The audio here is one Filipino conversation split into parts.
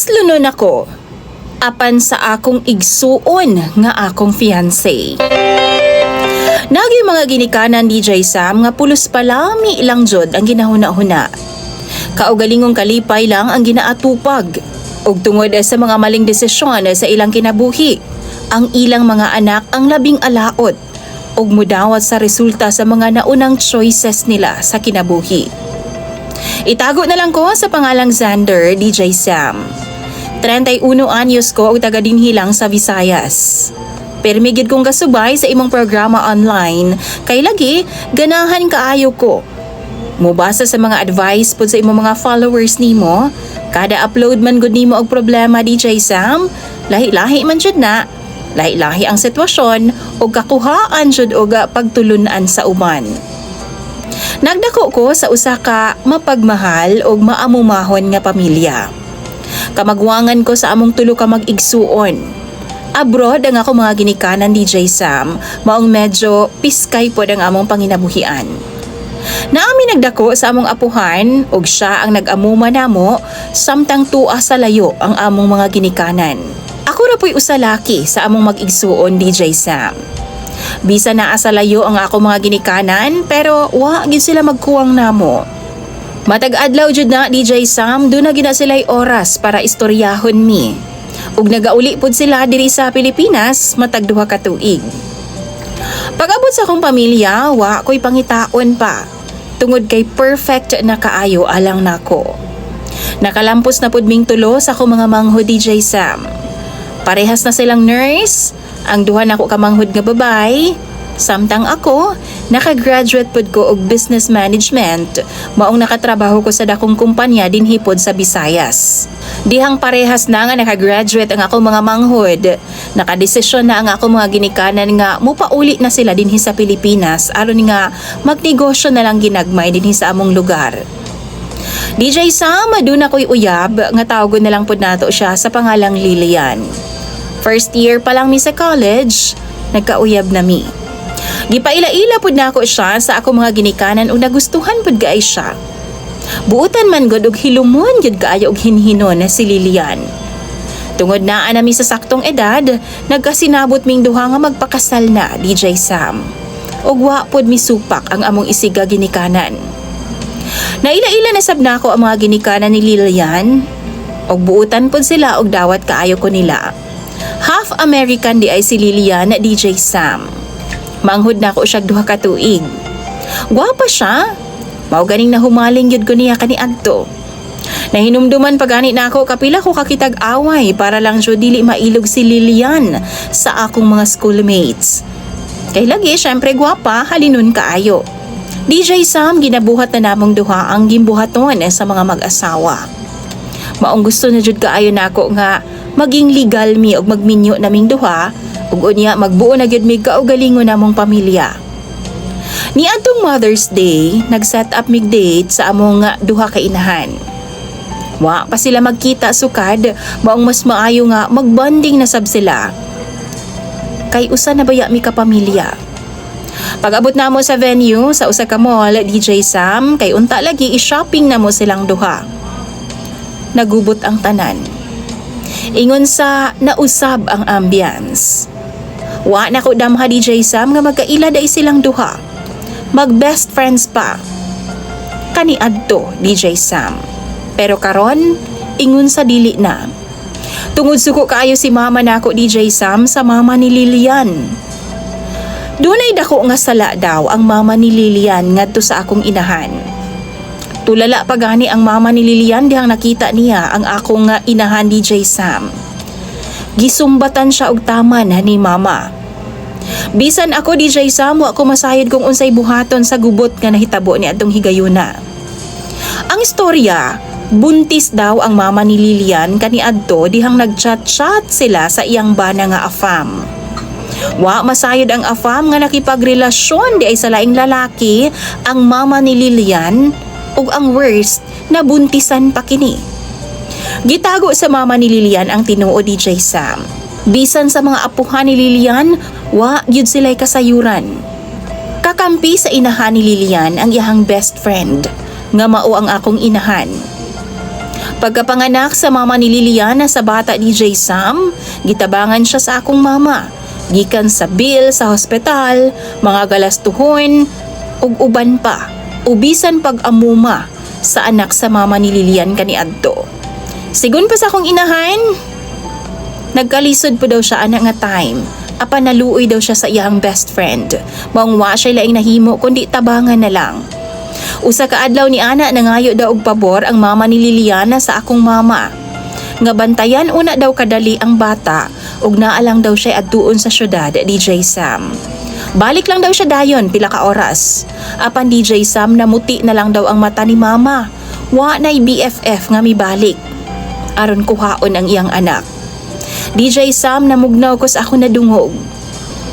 Naslunon ako apan sa akong igsuon nga akong fiancé. Nagi mga ginikanan DJ Sam nga pulos palami ilang jod ang ginahuna-huna. Kaugalingong kalipay lang ang ginaatupag. ug tungod sa mga maling desisyon sa ilang kinabuhi, ang ilang mga anak ang labing alaot ug mudawat sa resulta sa mga naunang choices nila sa kinabuhi. Itago na lang ko sa pangalang Xander, DJ Sam. 31 anyos ko ug taga dinhi lang sa Visayas. Permigid kong kasubay sa imong programa online kay lagi ganahan kaayo ko. Mubasa sa mga advice pod sa imong mga followers nimo, kada upload man gud nimo og problema DJ Sam, lahi-lahi man jud na. Lahi-lahi ang sitwasyon ug kakuhaan jud og pagtulunan sa uban. Nagdako ko sa usa ka mapagmahal ug maamumahon nga pamilya. Kamagwangan ko sa among tulo ka mag-igsuon. Abroad ang ako mga ginikanan DJ Sam, maong medyo piskay pod ang among panginabuhian. Naami nagdako sa among apuhan ug siya ang nag-amuma namo samtang tuwa sa layo ang among mga ginikanan. Ako ra po'y usalaki sa among mag-igsuon DJ Sam. Bisa naa sa layo ang ako mga ginikanan pero wa gid sila magkuwang namo. Matag adlaw jud na DJ Sam, do na gina oras para istoryahon mi. Ug nagauli pod sila diri sa Pilipinas matag duha ka tuig. Pag-abot sa akong pamilya, wa ko'y pangitaon pa. Tungod kay perfect na kaayo alang nako. Nakalampos na pud ming tulo sa akong mga mangho DJ Sam. Parehas na silang nurse, ang duha nako ka manghod nga babay, Samtang ako, nakagraduate pod ko og business management, maong nakatrabaho ko sa dakong kumpanya din hipod sa Visayas. Dihang parehas na nga nakagraduate ang ako mga manghod, nakadesisyon na ang ako mga ginikanan nga mupauli na sila dinhi sa Pilipinas aron nga magnegosyo na lang ginagmay dinhi sa among lugar. DJ Sam, doon ako'y uyab, nga tawagon na lang pod nato siya sa pangalang Lilian. First year pa lang mi sa college, nagkauyab na mi. Gipaila-ila pud nako siya sa ako mga ginikanan ug nagustuhan pud gaay siya. Buutan man gud og hilumon gyud kaayo og hinhinon na si Lilian. Tungod na nami sa saktong edad, nagkasinabot ming duha nga magpakasal na DJ Sam. Ug wa pod misupak ang among isiga ginikanan. Naila-ila na sab nako ang mga ginikanan ni Lilian. Og buutan pod sila og dawat kaayo ko nila. Half American di ay si Lilian na DJ Sam. Manghud na ako siya duha ka tuig. Gwapa siya. Mao ganing nahumaling gyud ko niya kani adto. Nahinumduman pagani na ako kapila ko kakitag away para lang jud dili mailog si Lilian sa akong mga schoolmates. Kay lagi syempre gwapa halinon kaayo. DJ Sam ginabuhat na namong duha ang gimbuhaton sa mga mag-asawa. Maong gusto na jud kaayo nako nga maging legal mi og magminyo naming duha ug unya magbuo na gyud mi kaugalingon namong pamilya. Ni atong Mother's Day, nag-set up mig date sa among duha ka inahan. Wa pa sila magkita sukad, maong mas maayo nga magbonding na sab sila. Kay usa na baya mi ka pamilya. Pag-abot na sa venue sa usa ka mall, DJ Sam, kay unta lagi i-shopping na mo silang duha. Nagubot ang tanan. Ingon sa nausab ang ambience. Wa na ko damha DJ Sam nga magkaila day silang duha. Mag best friends pa. Kani adto DJ Sam. Pero karon ingon sa dili na. Tungod suko kaayo si mama nako DJ Sam sa mama ni Lilian. Dunay dako nga sala daw ang mama ni Lilian ngadto sa akong inahan. Tulala pa gani ang mama ni Lilian dihang nakita niya ang akong inahan DJ Sam. Gisumbatan siya og taman ni mama. Bisan ako DJ Sam wa ko masayod kung unsay buhaton sa gubot nga nahitabo ni adtong higayuna. Ang istorya, buntis daw ang mama ni Lilian kani adto dihang nagchat-chat sila sa iyang bana nga afam. Wa masayod ang afam nga nakipagrelasyon di ay sa laing lalaki ang mama ni Lilian ug ang worst nabuntisan pa kini. Gitago sa mama ni Lilian ang tinuo DJ Sam. Bisan sa mga apuhan ni Lilian, wa gyud sila'y kasayuran. Kakampi sa inahan ni Lilian ang iyahang best friend, nga mao ang akong inahan. Pagkapanganak sa mama ni Liliana sa bata DJ Sam, gitabangan siya sa akong mama. Gikan sa bill sa hospital, mga galastuhon, ug uban pa. Ubisan pag-amuma sa anak sa mama ni Lilian kaniadto. Sigun pa sa akong inahan, nagkalisod po daw siya anak nga time. Apa naluoy daw siya sa iyang best friend. Maong wa siya laing nahimo kundi tabangan na lang. Usa ka adlaw ni ana nangayo daw og pabor ang mama ni Liliana sa akong mama. Nga bantayan una daw kadali ang bata ug naalang daw siya adtuon sa syudad DJ Sam. Balik lang daw siya dayon pila ka oras. Apan DJ Sam namuti na lang daw ang mata ni mama. Wa na'y BFF nga mibalik. Aron kuhaon ang iyang anak. DJ Sam namugnaw ko sa ako na dungog.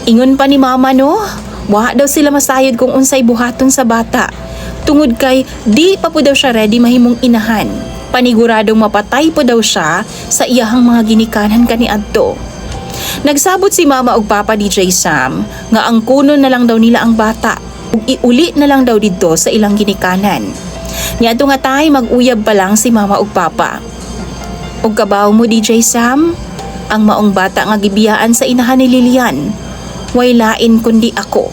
Ingon pa ni mama no, wa daw sila masayod kung unsay buhaton sa bata. Tungod kay di pa po daw siya ready mahimong inahan. Paniguradong mapatay po daw siya sa iyahang mga ginikanan kani adto. Nagsabot si mama ug papa DJ Sam nga ang kuno na lang daw nila ang bata ug iuli na lang daw didto sa ilang ginikanan. Niadto nga tay mag-uyab pa lang si mama ug papa. Ug kabaw mo DJ Sam, ang maong bata nga gibiyaan sa inahan ni Lilian. Way lain kundi ako.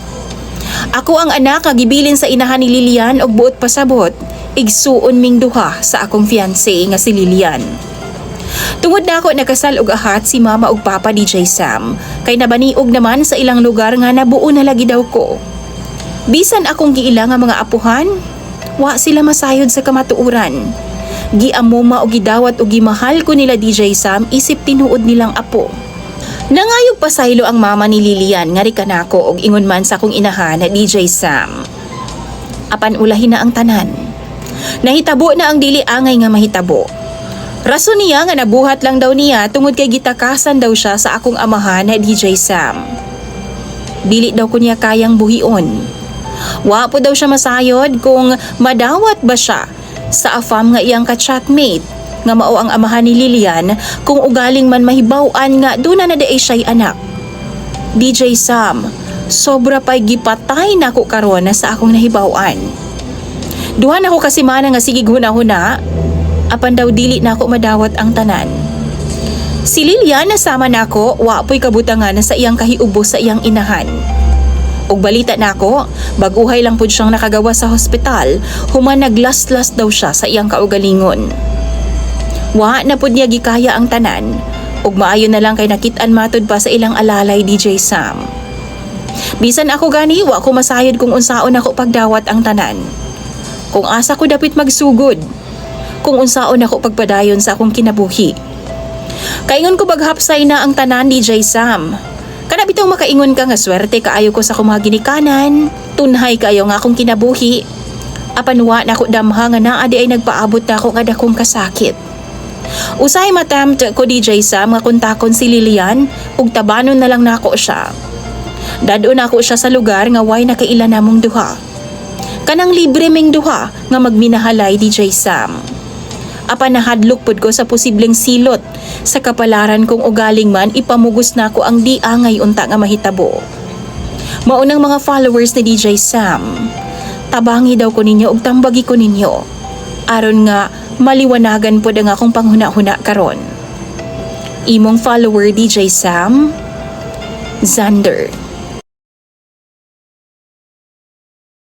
Ako ang anak nga gibilin sa inahan ni Lilian og buot pasabot, igsuon ming duha sa akong fiancé nga si Lilian. Tungod na ako nakasal og ahat si mama ug papa DJ Sam, kay nabaniog naman sa ilang lugar nga nabuo na lagi daw ko. Bisan akong giila nga mga apuhan, wa sila masayod sa kamatuuran. Giamuma o gidawat o gimahal ko nila DJ Sam isip tinuod nilang apo. Nangayog pasaylo ang mama ni Lilian nga rikanako og ingon man sa akong inahan na DJ Sam. Apan ulahin na ang tanan. Nahitabo na ang dili angay nga mahitabo. Rason niya nga nabuhat lang daw niya tungod kay gitakasan daw siya sa akong amahan na DJ Sam. Dili daw ko niya kayang buhion. Wa po daw siya masayod kung madawat ba siya sa afam nga iyang ka-chatmate nga mao ang amahan ni Lilian kung ugaling man mahibaw-an nga duna na daay siya'y anak. DJ Sam, sobra pa'y gipatay na ako karon sa akong nahibaw-an. Duha na kasi mana nga sige huna-huna, apan daw dili na ako madawat ang tanan. Si Lilian nasama na ako, wa po'y kabutangan sa iyang kahiubo sa iyang inahan. Ug balita na ako, baguhay lang pud siyang nakagawa sa hospital, human naglas-las daw siya sa iyang kaugalingon. Wa na pud niya gikaya ang tanan, ug maayo na lang kay nakit-an matod pa sa ilang alalay DJ Sam. Bisan ako gani, wa ko masayod kung unsaon ako pagdawat ang tanan. Kung asa ko dapit magsugod, kung unsaon ako pagpadayon sa akong kinabuhi. Kaingon ko baghapsay na ang tanan DJ Sam. Bitaw makaingon ka nga swerte kaayo ko sa mga ginikanan, tunhay kayo nga akong kinabuhi. Apan wa na ako damha nga naa di ay nagpaabot na ako nga dakong kasakit. Usay matempt ko DJ Sam nga kontakon si Lilian ug tabanon na lang nako siya. Dado na ako siya sa lugar nga way nakaila namong duha. Kanang libre ming duha nga magminahalay DJ Sam. Apan nahadlok pud ko sa posibleng silot sa kapalaran kong ugaling man ipamugos na ko ang di angay unta nga mahitabo. Maunang mga followers ni DJ Sam. Tabangi daw ko ninyo ug tambagi ko ninyo. Aron nga maliwanagan pod ang akong panghuna-huna karon. Imong follower DJ Sam, Xander.